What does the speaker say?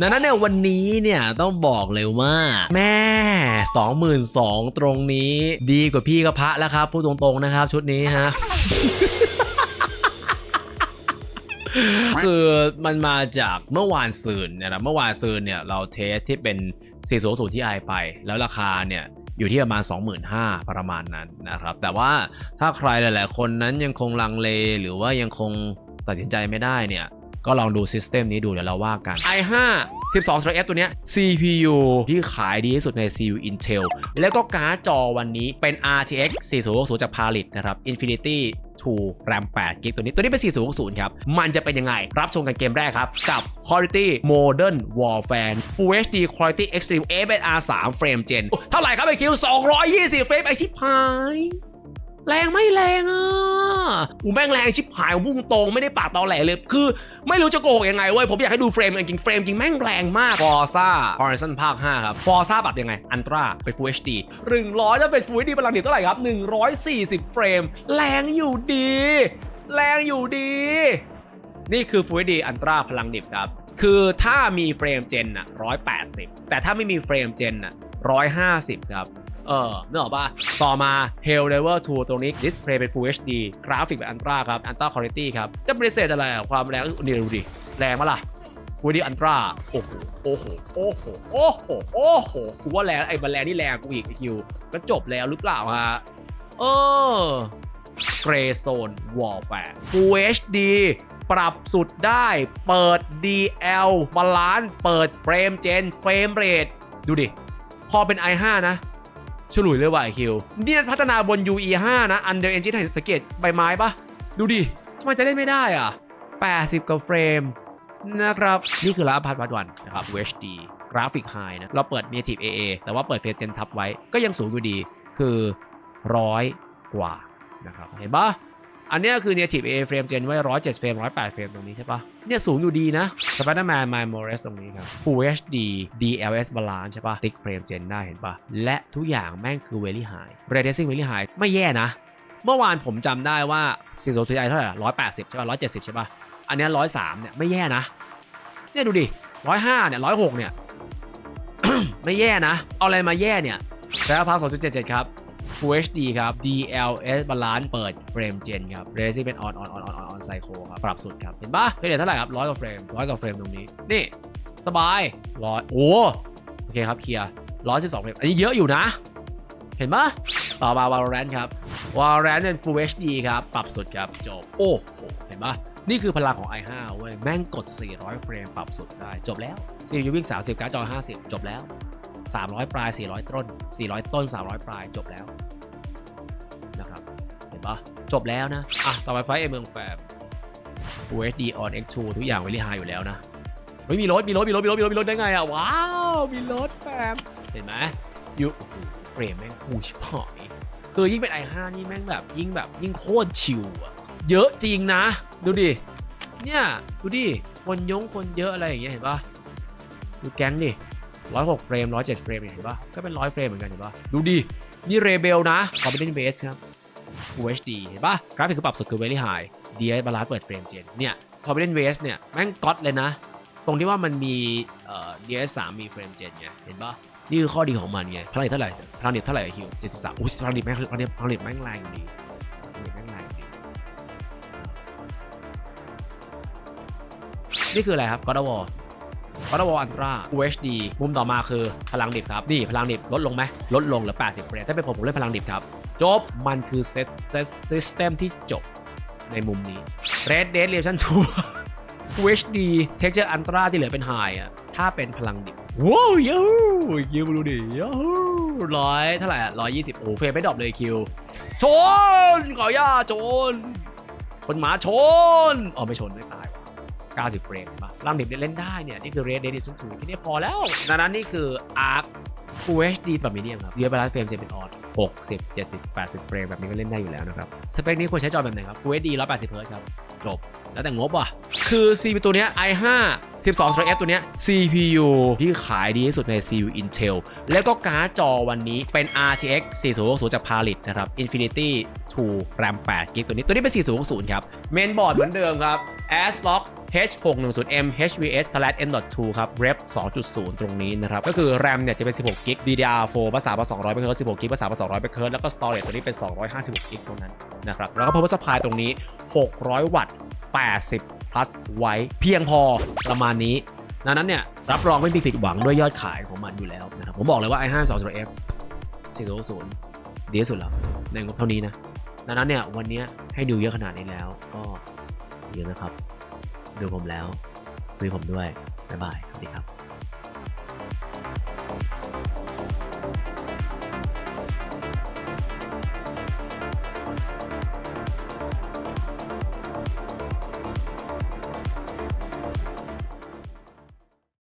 ดังนั้นเนี่ยวันนี้เนี่ยต้องบอกเลยว่า แม่ 22,000ตรงนี้ ดีกว่าพี่กระพะแล้วครับพูดตรงๆนะครับชุดนี้ฮะคือมันมาจากเมื่อวานซืนเนี่ยนะเมื่อวานซืนเนี่ยเราเทสที่เป็น400ที่ไอไป แล้วราคาเนี่ยอยู่ที่ประมาณ 25,000 ประมาณนั้นนะครับ แต่ว่าถ้าใครหลาย ๆ คนนั้นยังคงลังเลหรือว่ายังคงตัดสินใจไม่ได้เนี่ย ก็ลองดูซิสเต็มนี้ดูเดี๋ยวเราว่ากัน i5 12 Strike F ตัวเนี้ย CPU ที่ขายดีที่สุดใน CPU Intel แล้วก็การ์ดจอวันนี้เป็น RTX 4060จาก Palit นะครับ Infinity 2 RAM 8 g b ตัวนี้ ตัวนี้เป็น 4060 ครับ มันจะเป็นยังไง รับชมกันเกมแรกครับ กับ Quality Modern Warfare Full HD Quality Extreme FSR 3 Frame Gen เท่าไหร่ครับไอคิว220เฟรมไอชิบหาย แรงไม่แรงอะอูแม่งแรงชิบหายพุ่งตรงไม่ได้ปากตอแหลเลยคือ ไม่รู้จะโกหกยังไงเว้ยผมอยากให้ดูเฟรมจริงๆเฟรมจริงแม่งแรงมาก Forza Horizon ภาค5ครับ Forza ปรับยังไง Ultra ไป Full HD 100จะเป็น Full HD พลังดิบเท่าไหร่ครับ 140 เฟรม แรงอยู่ดี แรงอยู่ดี นี่คือ Full HD Ultra พลังดิบครับคือถ้ามีเฟรมเจนอะ180 แต่ถ้าไม่มีเฟรมเจนอะ150 ครับ เออนึกออกป่ะ ต่อมา Hell Level 2 ตรงนี้ Display เป็น Full HD กราฟิกเป็น Ultra ครับ Ultra Quality ครับ จะปฏิเสธอะไรอะความแรงนี่ดูดิ แรงมะล่ะ Full HD Ultra โอ้โห โอ้โห โอ้โห โอ้โห โอ้โห กูว่าแรงไอ้มันแรงนี่แรงกูอีกไอคิวก็จบแล้วหรือเปล่าฮะ เออ Gray Zone Warfare Full HD ปรับสุดได้ เปิด DL บาลานซ์ เปิดเฟรมเจน เฟรมเรท ดูดิ พอเป็น i5 นะ ฉลุยเลยว่ะไอคิวนี่พัฒนาบน UE5 นะ Under Engine สังเกตใบไม้ปะดูดิทำไมจะเล่นไม่ได้อะ 80กับเฟรมนะครับ นี่คือรับพัดวัดวันนะครับ UHD กราฟิกไฮนะ เราเปิด Native AA แต่ว่าเปิดเฟสเจนทับไว้ก็ยังสูงอยู่ดีคือร้อยกว่านะครับ เห็นปะ อันนี้คือ Native AA เฟรมเจนไว้107เฟรม108เฟรมตรงนี้ใช่ปะเนี่ยสูงอยู่ดีนะ Spider-Man Miles Morales ตรงนี้ครับ Full HD DLS Balance ใช่ปะ Tick Frame Gen ได้เห็นปะและทุกอย่างแม่งคือ Very High Ray Tracing Very High ไม่แย่นะ เมื่อวานผมจำได้ว่า 4 0 Ti เท่าไหร่180 ใช่ปะ170 ใช่ปะอันนี้ย103เนี่ยไม่แย่นะ เนี่ยดูดิ 105เนี่ย106เนี่ยไม่แย่นะ เอาอะไรมาแย่เนี่ยใช้พัก2.77ครับ Full HD ครับ DLS Balance เปิดเฟรมเจนครับ r a c i n g เป็น on on on on on on cycle ครับ ปรับสุดครับ เห็นปะเฟรมเทเท่าไหร่ครับร้อยกว่าเฟรมร้อยกว่าเฟรมตรงนี้ นี่ สบายร้อยโอ้โอเคครับเคลียร์ร้อยสิบสองเฟรมอันนี้เยอะอยู่นะ เห็นปะต่อมา Valorant ครับ Valorant เป็น Full HD ครับ ปรับสุดครับจบโอ้โหเห็นปะนี่คือพลังของ i5 เว้ย แม่งกด 400 เฟรมปรับสุดได้ จบแล้ว CPU วิ่ง 30 การ์ดจอ 50 จบแล้ว 300 ปลาย 400 ต้น 400 ต้น 300 ปลาย จบแล้ว เห็นปะจบแล้วนะ อะ ต่อไปไฟเอเมืองแฟม Full HD on X2 ทุกอย่างเวลี่ไฮอยู่แล้วนะเฮ้ยมีรถ มีรถ มีรถ มีรถ มีรถ มีรถได้ไงอะ ว้าว มีรถแฟมเห็นไหมยูโอ้โหเฟรมแม่งคูชิบหายคือยิ่งเป็น i5 นี่แม่งแบบยิ่งแบบยิ่งโคตรชิวอะเยอะจริงนะ ดูดิ เนี่ย ดูดิ คนยงคนเยอะอะไรอย่างเงี้ยเห็นปะดูแก๊งดิร้อยหกเฟรมร้อยเจ็ดเฟรมเนี่ยเห็นปะก็เป็นร้อยเฟรมเหมือนกันเห็นปะดูดิ นี่เรเบลนะคอมพิวเตอร์เบสครับ Full HD เห็นปะกราฟิกคือปรับสุดคือ Very High DI บาลานซ์เปิดเฟรมเจนเนี่ยคอมพิวเตอร์เบสเนี่ยแม่งก๊อตเลยนะ ตรงที่ว่ามันมีเอ่อ DS 3 มีเฟรมเจนไงเห็นปะนี่คือข้อดีของมันไงพลังงานเท่าไหร่พลังงานเท่าไหร่คิว73อุ้ยพลังงานแม่งพลังงานพลังงานแม่งแรงอยู่ดีพลังงานแม่งแรงอยู่ดีนี่คืออะไรครับ God of War God of War Ultra UHD มุมต่อมาคือพลังดิบครับ นี่พลังดิบลดลงไหมลดลงเหลือ 80เฟรมถ้าเป็นผมผมเล่นพลังดิบครับ จบมันคือเซตเซตซิสเต็มที่จบในมุมนี้ Red Dead Redemption 2 Full HD Texture Ultra ที่เหลือเป็น High อะถ้าเป็นพลังดิบว้าวยูคิวดูดิยูร้อยเท่าไหร่อะร้อยยี่สิบโอ้เฟรมไม่ดรอปเลยคิว ชนขอย่าชน คนหมาชน อ๋อ ไม่ชน ไม่ตายว่ะ90เฟรมป่ะ ร่างดิบเล่นได้เนี่ย นี่คือ Red Dead Redemption 2แค่นี้พอแล้วดังนั้นนี่คือ Arc Full HD แบบมีเดียมครับเรียบร้อยเฟรมจะเป็นออด60 70 80 เฟรมแบบนี้ก็เล่นได้อยู่แล้วนะครับ สเปคนี้ควรใช้จอแบบไหนครับ Full HD 180 Hz ครับ จบ แล้วแต่งบว่ะ คือ CPU ตัวเนี้ย i5 12 t r F ตัวเนี้ย CPU ที่ขายดีที่สุดใน CPU Intel แล้วก็การ์ดจอวันนี้เป็น RTX 4060จาก Palit นะครับ Infinity 2 RAM 8 g b ตัวนี้ตัวนี้เป็น 4060 ครับ เมนบอร์ดเหมือนเดิมครับ ASRock H610M HVS M.2 ครับ Rep 2.0 ตรงนี้นะครับ ก็คือ RAM เนี่ยจะเป็น 16 g b DDR4 ภาษาภาษา200 MHz 16 g b ภาษาภาษา200 MHz แล้วก็ storage ตัวนี้เป็น 256 g b เท่านั้นนะครับ แล้วก็ power supply ตรงนี้ 600 วัตต์ 80 plus ไว้เพียงพอประมาณนี้ดังนั้นเนี่ยรับรองไม่มีผิดหวังด้วยยอดขายของมันอยู่แล้วนะครับ ผมบอกเลยว่า i5 20F 460ดีที่สุดแล้วในงบเท่านี้นะ ดังนั้นเนี่ยวันนี้ให้ดูเยอะขนาดนี้แล้วก็เยอะนะครับ ดูผมแล้ว ซื้อผมด้วย บ๊ายบาย สวัสดีครับ